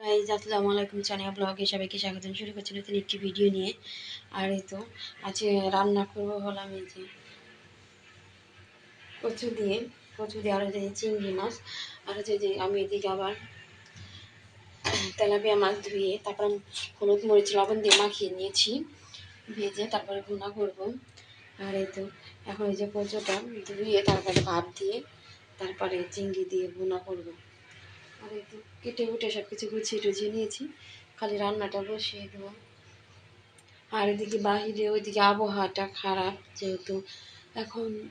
Guys আসসালামু আলাইকুম। চানিয়া ব্লগে সবাইকে স্বাগতম। শুরু করছি নতুন একটি ভিডিও নিয়ে। আর এই তো, আজকে রান্না করব হলাম এই যে কচু দিয়ে কচু দিয়ে আর হচ্ছে যে চিংড়ি মাছ। আর হচ্ছে যে আমি এদিকে আবার তেলাপিয়া মাছ ধুয়ে, তারপর হলুদ মরিচ, লবণ দিয়ে মাখিয়ে নিয়েছি। ভেজে তারপরে ভুনা করব। আর এই তো, এখন এই যে কচুটা ধুয়ে তারপরে ভাত দিয়ে, তারপরে চিংড়ি দিয়ে ভুনা করব। আর তো কেটে উঠে সব কিছু গুছিয়ে টুছিয়ে নিয়েছি। খালি রান্নাটা বসিয়ে দেবো। আর এদিকে বাহিরে, ওইদিকে আবহাওয়াটা খারাপ যেহেতু। এখন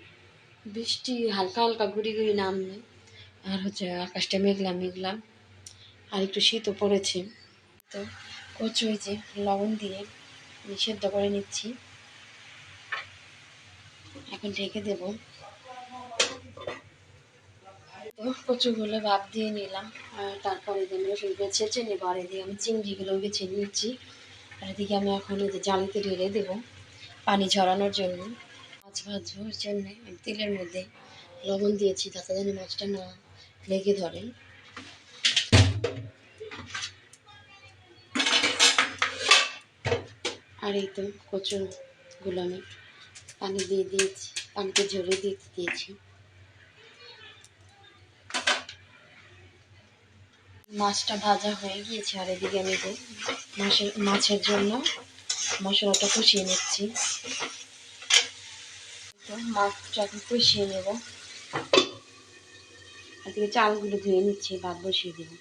বৃষ্টি হালকা হালকা গুড়ি গুড়ি নামবে। আর হচ্ছে আকাশটা মেঘলা মেঘলা। আর একটু শীতও পড়েছে। তো কচু যে লবণ দিয়ে সেদ্ধ করে নিচ্ছি। এখন ঢেকে দেবো। কচুগুলো ভাপ দিয়ে নিলাম তারপরে যে আমি রসুনগুলো ছেঁচে নেব, আর এদিকে আমি চিংড়িগুলো বেছে নিচ্ছি আর এদিকে আমি এখন এই যে জালিতে ঢেলে দেবো পানি ঝরানোর জন্য। মাছ জন্য আমি তেলের মধ্যে লবণ দিয়েছি, যাতে যেন মাছটা না লেগে ধরে। আর এই তো কচুগুলো আমি পানি দিয়ে দিয়েছি, পানিতে ঝরে দিয়ে দিয়েছি। মাছটা ভাজা হয়ে গিয়েছে, আর এদিকে আমি মাছের মাছের জন্য মশলাটা কষিয়ে নিচ্ছি। মাছটা কষিয়ে নেব। এদিকে চালগুলো ধুয়ে নিচ্ছি, ভাত বসিয়ে দেবো।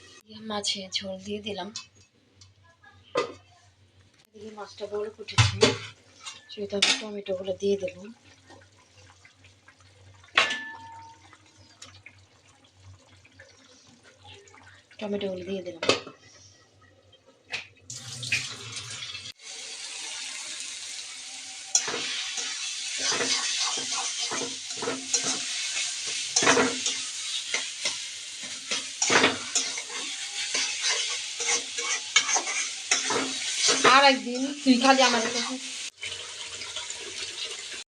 মাছে ঝোল দিয়ে দিলাম। এদিকে মাছটা বড় ফুটেছে সেটা আমি টমেটোগুলো দিয়ে দেবো টমেটোগুলো দিয়ে দিলাম আর একদিন তুই খালি আমাদের কাছে